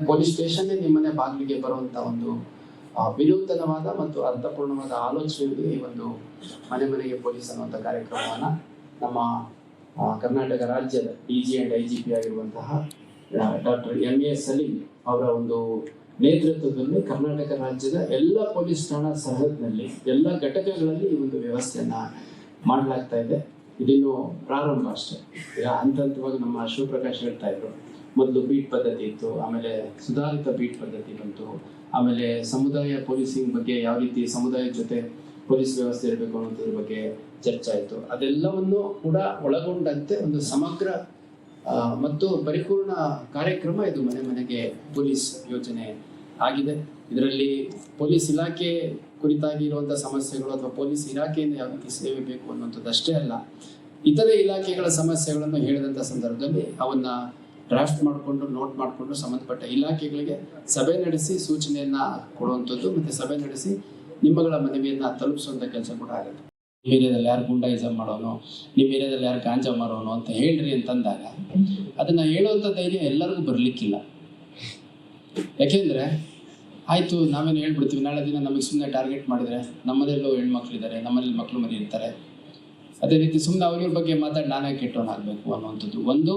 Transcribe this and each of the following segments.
Police station ನಿಮ್ಮನೆ ಬಾಗಿಲಿಗೆ ಬರುವಂತ ಒಂದು ವಿನೂತನವಾದ ಮತ್ತು ಅರ್ಥಪೂರ್ಣವಾದ ಆಲೋಚನೆಯೊಂದಿಗೆ ಈ ಒಂದು ಮನೆ ಮನೆಗೆ ಪೊಲೀಸ್ ಅನ್ನುವಂಥ ಕಾರ್ಯಕ್ರಮವನ್ನ ನಮ್ಮ ಕರ್ನಾಟಕ ರಾಜ್ಯದ D G and I G P ಆಗಿರುವಂತಹ ಡಾಕ್ಟರ್ ಎಂ ಎ ಸಲೀಂ ಅವರ ಒಂದು ನೇತೃತ್ವದಲ್ಲಿ ಕರ್ನಾಟಕ ರಾಜ್ಯದ ಎಲ್ಲ ಪೊಲೀಸ್ ಠಾಣಾ ಸರಹದ್ನಲ್ಲಿ ಎಲ್ಲ ಘಟಕಗಳಲ್ಲಿ ಈ ಒಂದು ವ್ಯವಸ್ಥೆಯನ್ನ ಮಾಡಲಾಗ್ತಾ ಇದೆ. ಇದಿನ್ನು ಪ್ರಾರಂಭ ಅಷ್ಟೇ. ಈಗ ಹಂತ ಹಂತವಾಗಿ ನಮ್ಮ ಶಿವಪ್ರಕಾಶ್ ಹೇಳ್ತಾ ಇದ್ರು. ಮೊದಲು ಬೀಟ್ ಪದ್ಧತಿ ಇತ್ತು, ಆಮೇಲೆ ಸುಧಾರಿತ ಬೀಟ್ ಪದ್ಧತಿ ಬಂತು. ಆಮೇಲೆ ಸಮುದಾಯ ಪೊಲೀಸಿಂಗ್ ಬಗ್ಗೆ ಯಾವ ರೀತಿ ಸಮುದಾಯದ ಜೊತೆ ಪೊಲೀಸ್ ವ್ಯವಸ್ಥೆ ಇರಬೇಕು ಅನ್ನೋದ್ರ ಬಗ್ಗೆ ಚರ್ಚೆ ಆಯಿತು. ಅದೆಲ್ಲವನ್ನು ಕೂಡ ಒಳಗೊಂಡಂತೆ ಒಂದು ಸಮಗ್ರ ಮತ್ತು ಪರಿಪೂರ್ಣ ಕಾರ್ಯಕ್ರಮ ಇದು ಮನೆ ಮನೆಗೆ ಪೊಲೀಸ್ ಯೋಜನೆ ಆಗಿದೆ. ಇದರಲ್ಲಿ ಪೊಲೀಸ್ ಇಲಾಖೆ ಕುರಿತಾಗಿ ಸಮಸ್ಯೆಗಳು ಅಥವಾ ಪೊಲೀಸ್ ಇಲಾಖೆಯಿಂದ ಯಾವ ರೀತಿ ಸೇವೆ ಬೇಕು ಅನ್ನುವಂಥದ್ದು ಅಷ್ಟೇ ಅಲ್ಲ. ಇತರೆ ಇಲಾಖೆಗಳ ಸಮಸ್ಯೆಗಳನ್ನು ಹೇಳಿದಂಥ ಸಂದರ್ಭದಲ್ಲಿ ಅವನ್ನ ಡ್ರಾಫ್ಟ್ ಮಾಡಿಕೊಂಡು ನೋಟ್ ಮಾಡಿಕೊಂಡು ಸಂಬಂಧಪಟ್ಟ ಇಲಾಖೆಗಳಿಗೆ ಸಭೆ ನಡೆಸಿ ಸೂಚನೆಯನ್ನ ಕೊಡುವಂಥದ್ದು ಮತ್ತೆ ಸಭೆ ನಡೆಸಿ ನಿಮ್ಮಗಳ ಮನವಿಯನ್ನ ತಲುಪಿಸುವಂಥ ಕೆಲಸ ಕೂಡ ಆಗುತ್ತೆ. ನಿಮ್ಮ ಏರಿಯಾದಲ್ಲಿ ಯಾರು ಗುಂಡಾಯಿಸಮ್ ಮಾಡೋನು, ನಿಮ್ಮ ಏರಿಯಾದಲ್ಲಿ ಯಾರು ಗಾಂಜಾ ಮಾರೋನು ಅಂತ ಹೇಳ್ರಿ ಅಂತಂದಾಗ ಅದನ್ನ ಹೇಳುವಂಥ ಧೈರ್ಯ ಎಲ್ಲರಿಗೂ ಬರಲಿಕ್ಕಿಲ್ಲ. ಯಾಕೆಂದ್ರೆ ಆಯ್ತು ನಾವೇನು ಹೇಳ್ಬಿಡ್ತೀವಿ, ನಾಳೆ ದಿನ ನಮಗೆ ಸುಮ್ಮನೆ ಟಾರ್ಗೆಟ್ ಮಾಡಿದ್ರೆ ನಮ್ಮದೆಲ್ಲೋ ಹೆಣ್ಮಕ್ಳಿದ್ದಾರೆ, ನಮ್ಮಲ್ಲಿ ಮಕ್ಕಳು ಮರಿ ಇರ್ತಾರೆ ಅದೇ ರೀತಿ ಸುಮ್ಮನೆ ಅವ್ರ ಬಗ್ಗೆ ಮಾತಾಡಿ ನಾನೇ ಕೆಟ್ಟವನಾಗಬೇಕು ಅನ್ನುವಂಥದ್ದು. ಒಂದು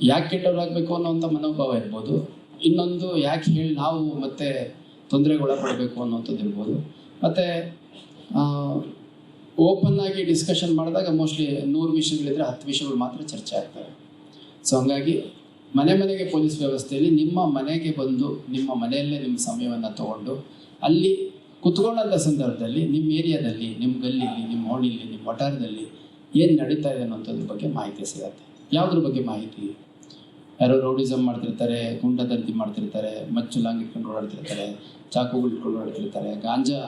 ಯಾಕೆ ಕೆಟ್ಟವರಾಗಬೇಕು ಅನ್ನೋಂಥ ಮನೋಭಾವ ಇರ್ಬೋದು. ಇನ್ನೊಂದು ಯಾಕೆ ಹೇಳಿ ನಾವು ಮತ್ತೆ ತೊಂದರೆಗೊಳಪಡಬೇಕು ಅನ್ನೋಂಥದ್ದು ಇರ್ಬೋದು. ಮತ್ತು ಓಪನ್ ಆಗಿ ಡಿಸ್ಕಷನ್ ಮಾಡಿದಾಗ ಮೋಸ್ಟ್ಲಿ ನೂರು ವಿಷಯಗಳಿದ್ರೆ ಹತ್ತು ವಿಷಯಗಳು ಮಾತ್ರ ಚರ್ಚೆ ಆಗ್ತವೆ. ಸೊ ಹಂಗಾಗಿ ಮನೆ ಮನೆಗೆ ಪೊಲೀಸ್ ವ್ಯವಸ್ಥೆಯಲ್ಲಿ ನಿಮ್ಮ ಮನೆಗೆ ಬಂದು ನಿಮ್ಮ ಮನೆಯಲ್ಲೇ ನಿಮ್ಮ ಸಮಯವನ್ನು ತಗೊಂಡು ಅಲ್ಲಿ ಕುತ್ಕೊಂಡಂಥ ಸಂದರ್ಭದಲ್ಲಿ ನಿಮ್ಮ ಏರಿಯಾದಲ್ಲಿ, ನಿಮ್ಮ ಗಲ್ಲಿಲಿ ನಿಮ್ಮ ಓಣಿಲಿ ನಿಮ್ಮ ವಠಾರದಲ್ಲಿ ಏನು ನಡೀತಾ ಇದೆ ಅನ್ನೋಂಥದ್ರ ಬಗ್ಗೆ ಮಾಹಿತಿ ಸಿಗತ್ತೆ. ಯಾವುದ್ರ ಬಗ್ಗೆ ಮಾಹಿತಿ? ಯಾರೋ ರೌಡಿಸಮ್ ಮಾಡ್ತಿರ್ತಾರೆ, ಗುಂಡದಂತಿ ಮಾಡ್ತಿರ್ತಾರೆ ಮಚ್ಚು ಲಾಂಗ್ ಇಟ್ಕೊಂಡು ಓಡಾಡ್ತಿರ್ತಾರೆ, ಚಾಕುಗಳು ಇಟ್ಕೊಂಡು ಓಡಾಡ್ತಿರ್ತಾರೆ, ಗಾಂಜಾ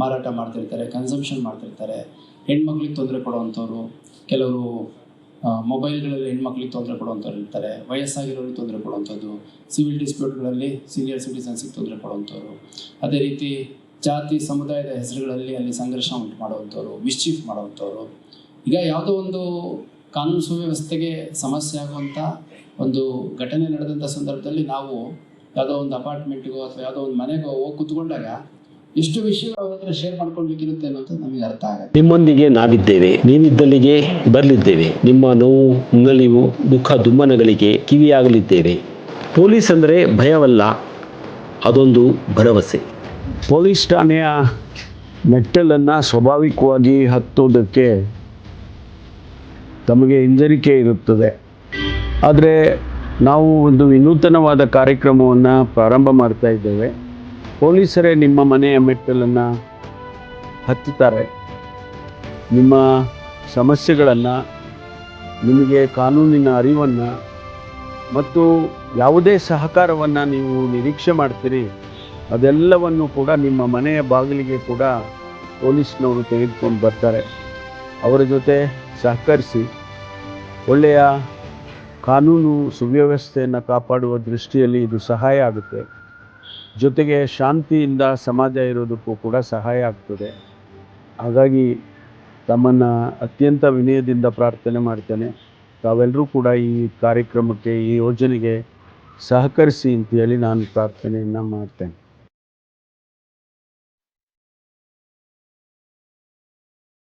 ಮಾರಾಟ ಮಾಡ್ತಿರ್ತಾರೆ ಕನ್ಸಂಪ್ಷನ್ ಮಾಡ್ತಿರ್ತಾರೆ. ಹೆಣ್ಮಕ್ಳಿಗೆ ತೊಂದರೆ ಕೊಡುವಂಥವ್ರು, ಕೆಲವರು ಮೊಬೈಲ್ಗಳಲ್ಲಿ ಹೆಣ್ಮಕ್ಳಿಗೆ ತೊಂದರೆ ಕೊಡುವಂಥವ್ರು ಇರ್ತಾರೆ, ವಯಸ್ಸಾಗಿರೋರಿಗೆ ತೊಂದರೆ ಕೊಡುವಂಥದ್ದು ಸಿವಿಲ್ ಡಿಸ್ಪ್ಯೂಟ್ಗಳಲ್ಲಿ ಸೀನಿಯರ್ ಸಿಟಿಸನ್ಸಿಗೆ ತೊಂದರೆ ಕೊಡುವಂಥವ್ರು. ಅದೇ ರೀತಿ ಜಾತಿ, ಸಮುದಾಯದ ಹೆಸರುಗಳಲ್ಲಿ ಅಲ್ಲಿ ಸಂಘರ್ಷ ಉಂಟು ಮಾಡುವಂಥವ್ರು ಮಿಶ್ಚೀಫ್ ಮಾಡುವಂಥವ್ರು. ಈಗ ಯಾವುದೋ ಒಂದು ಕಾನೂನು ಸುವ್ಯವಸ್ಥೆಗೆ ಸಮಸ್ಯೆ ಆಗುವಂಥ ಒಂದು ಘಟನೆ ನಡೆದಂಥ ಸಂದರ್ಭದಲ್ಲಿ ನಾವು ಯಾವುದೋ ಒಂದು ಅಪಾರ್ಟ್ಮೆಂಟ್ಗೋ ಅಥವಾ ಯಾವುದೋ ಒಂದು ಮನೆಗೋ ಹೋಗಿ ಕುತ್ಕೊಂಡಾಗ ಇಷ್ಟು ವಿಷಯ ಅವ್ರ ಹತ್ರ ಶೇರ್ ಮಾಡ್ಕೊಳ್ಬೇಕಿರುತ್ತೆ ಅನ್ನೋದು ನಮಗೆ ಅರ್ಥ ಆಗುತ್ತೆ. ನಿಮ್ಮೊಂದಿಗೆ ನಾವಿದ್ದೇವೆ. ನೀನಿದ್ದಲ್ಲಿಗೆ ಬರಲಿದ್ದೇವೆ. ನಿಮ್ಮ ನೋವು ನಲಿವು ದುಃಖ ದುಮ್ಮನಗಳಿಗೆ ಕಿವಿಯಾಗಲಿದ್ದೇವೆ. ಪೊಲೀಸ್ ಅಂದರೆ ಭಯವಲ್ಲ ಅದೊಂದು ಭರವಸೆ. ಪೊಲೀಸ್ ಠಾಣೆಯ ಮೆಟ್ಟಲನ್ನು ಸ್ವಾಭಾವಿಕವಾಗಿ ಹತ್ತೋದಕ್ಕೆ ತಮಗೆ ಹಿಂಜರಿಕೆ ಇರುತ್ತದೆ. ಆದರೆ ನಾವು ಒಂದು ವಿನೂತನವಾದ ಕಾರ್ಯಕ್ರಮವನ್ನು ಪ್ರಾರಂಭ ಮಾಡ್ತಾ ಇದ್ದೇವೆ. ಪೊಲೀಸರೇ ನಿಮ್ಮ ಮನೆಯ ಮೆಟ್ಟಲನ್ನು ಹತ್ತುತ್ತಾರೆ. ನಿಮ್ಮ ಸಮಸ್ಯೆಗಳನ್ನು, ನಿಮಗೆ ಕಾನೂನಿನ ಅರಿವನ್ನು ಮತ್ತು ಯಾವುದೇ ಸಹಕಾರವನ್ನು ನೀವು ನಿರೀಕ್ಷೆ ಮಾಡ್ತೀರಿ, ಅದೆಲ್ಲವನ್ನು ಕೂಡ ನಿಮ್ಮ ಮನೆಯ ಬಾಗಿಲಿಗೆ ಕೂಡ ಪೊಲೀಸ್ನವರು ತೆಗೆದುಕೊಂಡು ಬರ್ತಾರೆ. ಅವರ ಜೊತೆ ಸಹಕರಿಸಿ ಒಳ್ಳೆಯ ಕಾನೂನು ಸುವ್ಯವಸ್ಥೆಯನ್ನು ಕಾಪಾಡುವ ದೃಷ್ಟಿಯಲ್ಲಿ ಇದು ಸಹಾಯ ಆಗುತ್ತೆ. ಜೊತೆಗೆ ಶಾಂತಿಯಿಂದ ಸಮಾಜ ಇರೋದಕ್ಕೂ ಕೂಡ ಸಹಾಯ ಆಗ್ತದೆ. ಹಾಗಾಗಿ ತಮ್ಮನ್ನು ಅತ್ಯಂತ ವಿನಯದಿಂದ ಪ್ರಾರ್ಥನೆ ಮಾಡ್ತೇನೆ. ತಾವೆಲ್ಲರೂ ಕೂಡ ಈ ಕಾರ್ಯಕ್ರಮಕ್ಕೆ, ಈ ಯೋಜನೆಗೆ ಸಹಕರಿಸಿ ಅಂತೇಳಿ ನಾನು ಪ್ರಾರ್ಥನೆಯನ್ನು ಮಾಡ್ತೇನೆ.